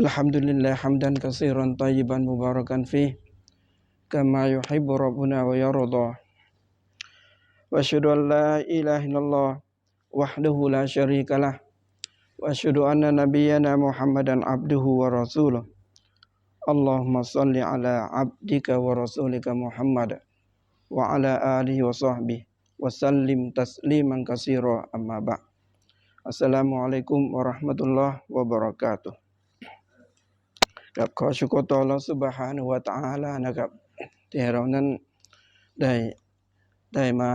Alhamdulillah hamdan kasiran tayyiban mubarakan fi kama yuhibbu rabbuna wa yarda. Wa syahadu an la ilaha illallah wahdahu la syarikalah wa syahadu anna nabiyyana Muhammadan abduhu wa rasuluh. Allahumma salli ala abdika wa rasulika Muhammad wa ala alihi wa sahbihi wa sallim tasliman kasira amma ba'd. Assalamualaikum warahmatullahi wabarakatuh. ครับขอชุกตอลอสุบฮานุวาตาลานะครับ ที่เรานั้นได้ได้มา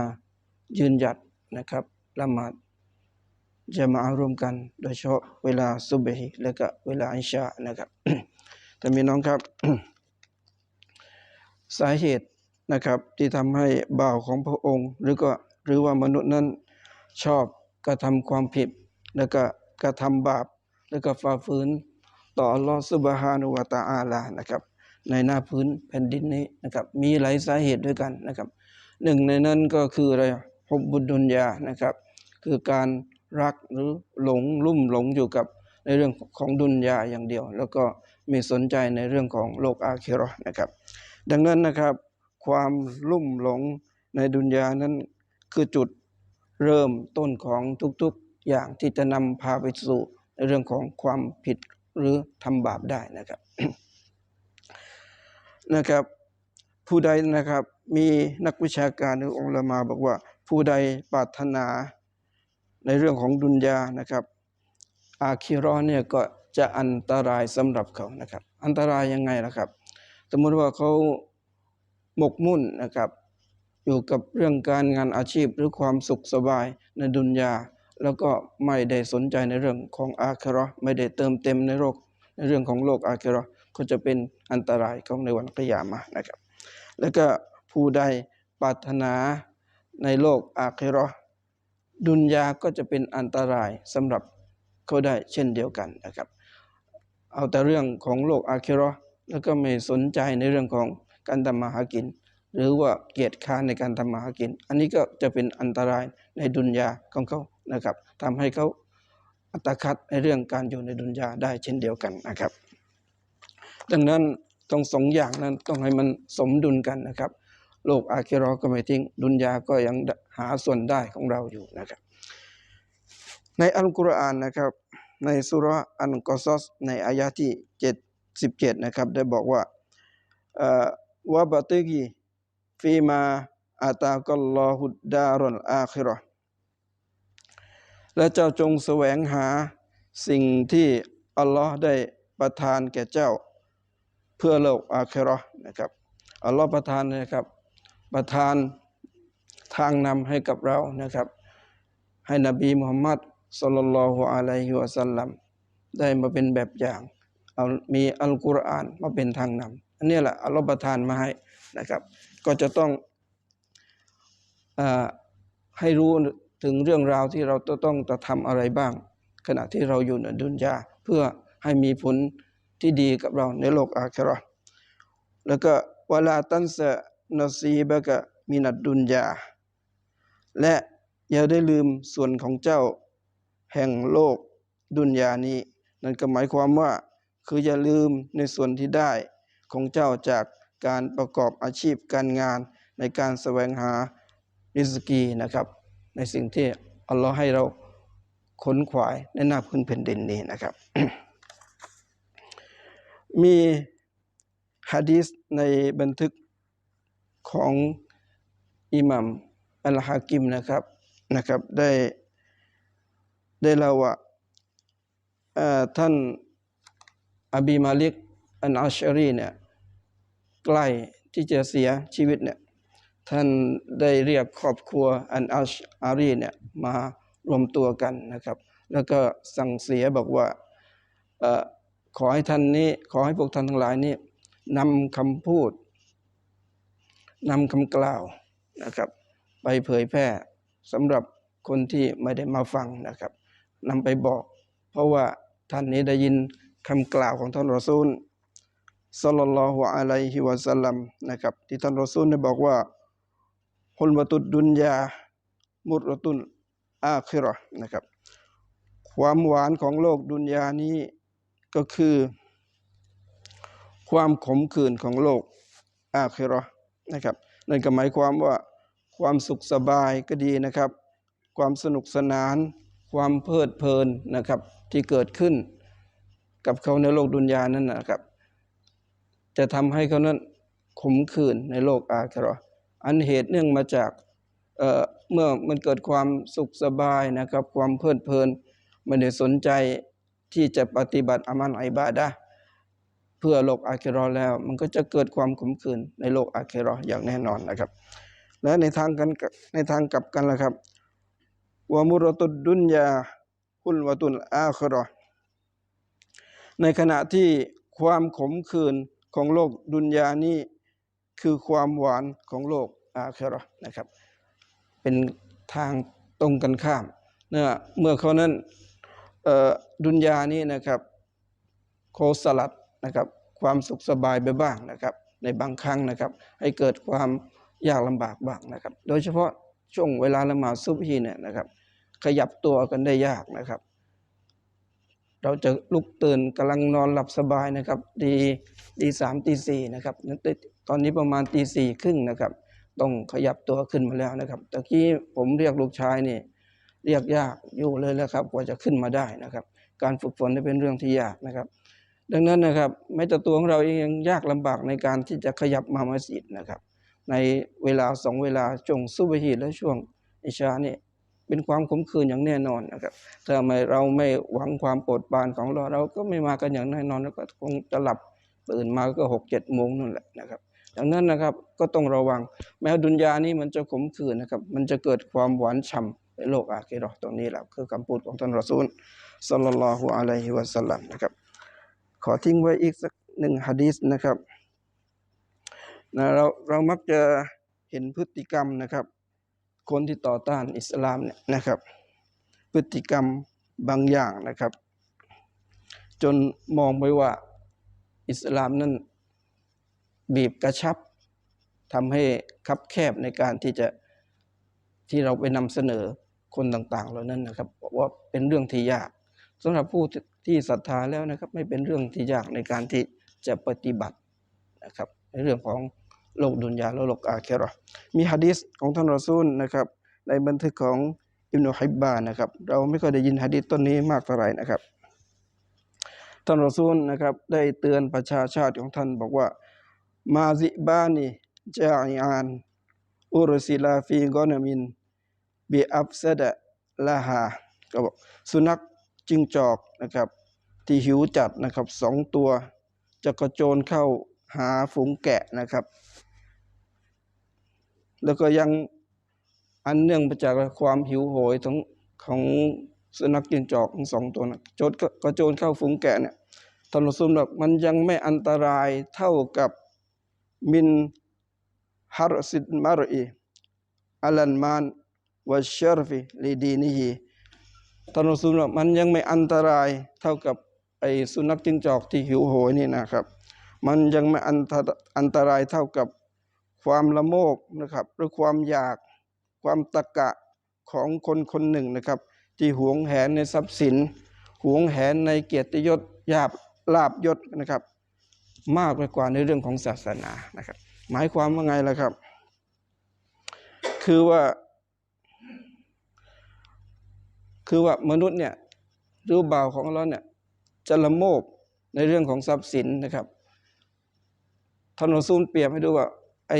ยืนหยัดนะครับละหมาดจะมาอารวมกัน โดยเฉพาะเวลาสุบฮ์และก็เวลาอิชานะครับแต่มีน้องครับ สาเหตุนะครับที่ทำให้บ่าวของพระองค์ หรือก็หรือว่ามนุษย์นั้นชอบกระทำความผิด แล้วก็กระทำบาป แล้วก็ฝ่าฝืน ต่อลอฮฺซุบฮานุวตะอาลานะครับ ในหน้าพื้นแผ่นดินนี้นะครับ มีหลายสาเหตุด้วยกันนะครับหนึ่งในนั้นก็คืออะไรฮบบุดดุนยานะครับ คือการรักหรือหลงลุ่มหลงอยู่กับในเรื่องของดุนยาอย่างเดียว แล้วก็ไม่สนใจในเรื่องของโลกอาคิราะห์นะครับ ดังนั้นนะครับ ความลุ่มหลงในดุนยานั้นคือจุดเริ่มต้นของทุกๆอย่างที่จะนำพาไปสู่ในเรื่องของความผิด หรือทำบาปได้นะครับนะครับ ผู้ใดนะครับมีนักวิชาการหรือองค์ละมาบอกว่า ผู้ใดปรารถนาในเรื่องของดุนยานะครับ อาคิราะห์เนี่ยก็จะอันตรายสำหรับเขานะครับ อันตรายยังไงล่ะครับ สมมติว่าเขาหมกมุ่นนะครับ อยู่กับเรื่องการงานอาชีพหรือความสุขสบายในดุนยา แล้วก็ไม่ได้สนใจในเรื่องของอาคราไม่ได้เติมเต็มในโลกในเรื่องของโลกอาคราก็จะเป็นอันตรายของในวันกิยามะนะครับ แล้วก็ผู้ใดปรารถนาในโลกอาคราดุนยาก็จะเป็นอันตรายสำหรับเขาได้เช่นเดียวกันนะครับ เอาแต่เรื่องของโลกอาคราแล้วก็ไม่สนใจในเรื่องของการทำมาหากิน หรือว่าเกียรติค้านในการทำมาหากิน อันนี้ก็จะเป็นอันตรายในดุนยาของเขา นะครับทำให้เขาอัตคัดในเรื่องการอยู่ในดุนยาได้เช่นเดียวกันนะครับ ดังนั้นต้องสองอย่างนั้นต้องให้มันสมดุลกันนะครับ โลกอาคิราะห์ก็ไม่ทิ้งดุนยาก็ยังหาส่วนได้ของเราอยู่นะครับ ในอัลกุรอานนะครับ ในสุราะห์อันกอซอสในอายะที่ 77 นะครับ ได้บอกว่าวะบะติกีฟีมาอาตากัลลอฮุดดารุลอาคิราะห์ และเจ้าจงแสวงหาสิ่งที่อัลลอฮ์ได้ประทานแก่เจ้า เพื่อโลกอาคราะนะครับอัลลอฮ์ประทานนะครับ ประทานทางนำให้กับเรานะครับ ให้นบีมุฮัมมัดศ็อลลัลอฮุอะลัยฮิวะสัลลัมได้มาเป็นแบบอย่างเอามีอัลกุรอานมาเป็นทางนำอันนี้แหละอัลลอฮ์ประทานมาให้นะครับ ก็จะต้องอให้รู้ ถึงเรื่องราวที่เราต้องจะทำอะไรบ้าง ขณะที่เราอยู่ในดุนยาเพื่อให้มีผลที่ดีกับเราในโลกอาคราแล้วก็เวลาตันซะนซีบะกะมินัดดุนยา และอย่าได้ลืมส่วนของเจ้าแห่งโลกดุนยานี้ นั่นก็หมายความว่า คืออย่าลืมในส่วนที่ได้ของเจ้าจากการประกอบอาชีพการงานในการแสวงหาริสกีนะครับ ในสิ่งที่อัลลอฮ์ให้เราขนขวายในหน้าพื้นแผ่นดินนี้นะครับ มีฮะดีษในบันทึกของอิหมัมอัลฮากิมนะครับนะครับ ได้ได้เล่าว่าท่านอบีมาลิกอันอัชรีเนี่ยใกล้ที่จะเสียชีวิตเนี่ย ท่านได้เรียกครอบครัวอันอัชอารีเนี่ยมารวมตัวกันนะครับ แล้วก็สั่งเสียบอกว่าขอให้ท่านนี้ขอให้พวกท่านทั้งหลายนี้นำคำพูดนำคำกล่าวนะครับ ไปเผยแพร่สำหรับคนที่ไม่ได้มาฟังนะครับนำไปบอก เพราะว่าท่านนี้ได้ยินคำกล่าวของท่านรอซูลสลลัลลอฮุอะลัยฮิวะสัลลัมนะครับที่ท่านรอซูลได้บอกว่า ฮุลวะตุดดุนยามุรตุนอาคิราะห์นะครับ ความหวานของโลกดุนยานี้ก็คือ ความขมขื่นของโลกอาคิราะห์นะครับ นั่นก็หมายความว่าความสุขสบายก็ดีนะครับ ความสนุกสนาน ความเพลิดเพลินนะครับ ที่เกิดขึ้นกับเขาในโลกดุนยานั้นนะครับ จะทำให้เขานั้นขมขื่นในโลกอาคิราะห์ อันเหตุเนื่องมาจากเเมื่อมันเกิดความสุขสบายนะครับ ความเพลิดเพลินไม่ได้สนใจที่จะปฏิบัติอามันอิบาดะเพื่อโลกอาคิราะห์แล้ว มันก็จะเกิดความขมขื่นในโลกอาคิราะห์อย่างแน่นอนนะครับ และในทางกันในทางกลับกันละครับวะมุรตุดดุนยาคุลวตุลอาคิราะห์ในขณะที่ความขมขื่นของโลกดุนยานี้ คือความหวานของโลกอาคิเรานะครับ เป็นทางตรงกันข้ามเมื่อเมื่อเขานั้นดุนยานี้นะครับโคสลัดนะครับความสุขสบายไปบ้างนะครับ ในบางครั้งนะครับ ให้เกิดความยากลำบากบ้างนะครับ โดยเฉพาะช่วงเวลาละหมาดซุบฮีเนี่ยนะครับ ขยับตัวกันได้ยากนะครับ เราจะลุกตื่นกำลังนอนหลับสบายนะครับตีตีสามตีสี่นะครับ ตอนนี้ประมาณตีสี่ครึ่งนะครับ ต้องขยับตัวขึ้นมาแล้วนะครับตะกี้ผมเรียกลูกชายนี่เรียกยากอยู่เลยแล้วครับกว่าจะขึ้นมาได้นะครับ การฝึกฝนนี่เป็นเรื่องที่ยากนะครับ ดังนั้นนะครับแม้แต่ตัวของเราเองยังยากลำบากในการที่จะขยับมามัสยิดนะครับ ในเวลาสองเวลาช่วงซุบฮีและช่วงอิชานี่เป็นความขมขื่นอย่างแน่นอนนะครับ ถ้าไม่เราไม่หวังความโปรดปรานของเราเราก็ไม่มากันอย่างแน่นอนแล้วก็คงจะหลับตื่นมาก็หกเจ็ดโมงนั่นแหละนะครับ ดังนั้นนะครับก็ต้องระวัง แม้ดุนยานี้มันจะขมขื่นนะครับ มันจะเกิดความหวานฉ่ำในโลกอาคิราะห์ตรงนี้แหละคือคำพูดของท่านรอซูลศ็อลลัลลอฮุอะลัยฮิวะสัลลัมนะครับ ขอทิ้งไว้อีกสักหนึ่งหะดีษนะครับนะเราเรามักจะเห็นพฤติกรรมนะครับ คนที่ต่อต้านอิสลามเนี่ยนะครับ พฤติกรรมบางอย่างนะครับ จนมองไปว่าอิสลามนั้น บีบกระชับทำให้คับแคบในการที่จะที่เราไปนำเสนอคนต่างๆ เหล่านั้นนะครับว่าเป็นเรื่องที่ยากสำหรับผู้ที่ศรัทธาแล้วนะครับ ไม่เป็นเรื่องที่ยากในการที่จะปฏิบัตินะครับ ในเรื่องของโลกดุนยาและโลกอาเคราะห์มีหะดีษของท่านรอซูลนะครับ ในบันทึกของอิบนุฮิบบานนะครับ เราไม่ค่อยได้ยินหะดีษต้นนี้มากเท่าไหร่นะครับท่านรอซูลนะครับ ได้เตือนประชาชาติของท่านบอกว่า มาซิบานีจาอิอานอุรซิลาฟีกอนามินบิอัฟซดะลาฮาก็บอกสุนัขจิงจอกนะครับที่หิวจัดนะครับสองตัว จะกระโจนเข้าหาฝูงแกะนะครับ แล้วก็ยังอันเนื่องมาจากความหิวโหยของของสุนัขจิงจอกทั้งสองตัวนะโจนกระโจนเข้าฝูงแกะเนี่ยท่านรอซูลบอกมันยังไม่อันตรายเท่ากับ มินฮารสิดมารอีอัลันมานวะชรฟิลีดีนิฮีท่านรอซูลบอกมันยังไม่อันตรายเท่ากับไอ้สุนัขจิ้งจอกที่หิวโหยนี่นะครับ มันยังไม่อันตรอันตรายเท่ากับความละโมบนะครับหรือความอยากความตะกะของคนคนหนึ่งนะครับ ที่หวงแหนในทรัพย์สิน หวงแหนในเกียรติยศยาบลาบยศนะครับ มากไปกว่าในเรื่องของศาสนานะครับ หมายความว่าไงล่ะครับ คือว่า คือว่ามนุษย์เนี่ยรูปบ่าวของเราเนี่ยจะละโมบในเรื่องของทรัพย์สินนะครับท่านอซูลเปรียบให้ดูว่า ไอ้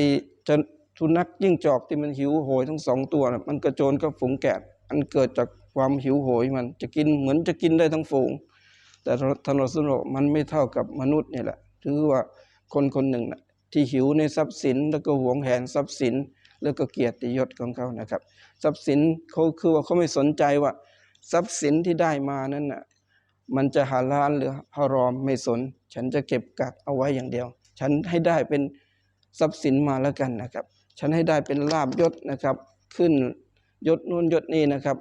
จะสุนัขยิ่งจอกที่มันหิวโหยทั้งสองตัวนะมันกระโจนกับฝูงแกะอันเกิดจากความหิวโหยมันจะกินเหมือนจะกินได้ทั้งฝูง แต่ท่านอซูลบอกมันไม่เท่ากับมนุษย์นี่แหละ ถือว่าคนคนหนึ่งนะที่หิวในทรัพย์สิน แล้วก็หวงแหนทรัพย์สิน แล้วก็เกียรติยศของเขานะครับ ทรัพย์สินเขาคือว่าเขาไม่สนใจว่า ทรัพย์สินที่ได้มานั้นน่ะมันจะหาลาลหรือฮารอมไม่สน ฉันจะเก็บกักเอาไว้อย่างเดียว ฉันให้ได้เป็นทรัพย์สินมาแล้วกันนะครับ ฉันให้ได้เป็นลาบยศนะครับ ขึ้นยศนู่นยศนี่นะครับ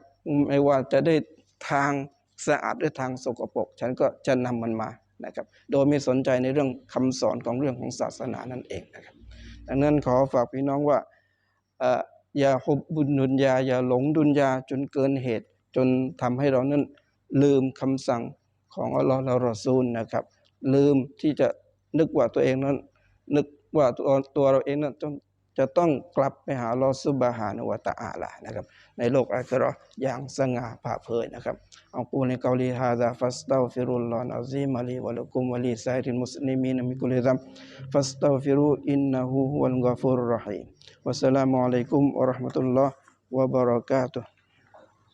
ไม่ว่าจะได้ทางสะอาดหรือทางสกปรก ฉันก็จะนำมันมา นะครับ โดยไม่สนใจในเรื่องคำสอนของเรื่องของศาสนานั่นเองนะครับ ดังนั้นขอฝากพี่น้องว่าอย่าฮุบบุญดุนยาอย่าหลงดุนยาจนเกินเหตุ จนทำให้เรานั้นลืมคำสั่งของอัลลอฮ์และรอซูลนะครับ ลืมที่จะนึกว่าตัวเองนั้น นึกว่าตัวตัวเราเองนั้น จะต้องกลับไปหาลอสุบฮานะฮูวตะอาลานะครับ ในโลกอาคิราอย่างสง่าผ่าเผยนะครับอักูลิกอลีฮาซาฟัสตาฟิรุลลอนอะซีมาลีวะลักุมวะลีซาอิริลมุสลิมีนมิกุลิซัมฟัสตาฟิรูอินนะฮูวัลกอฟูรุรราะฮีมวัสสลามุอะลัยกุมอัลลอฮ์มะตุลลอฮ์วะบะเราะกาตุฮ์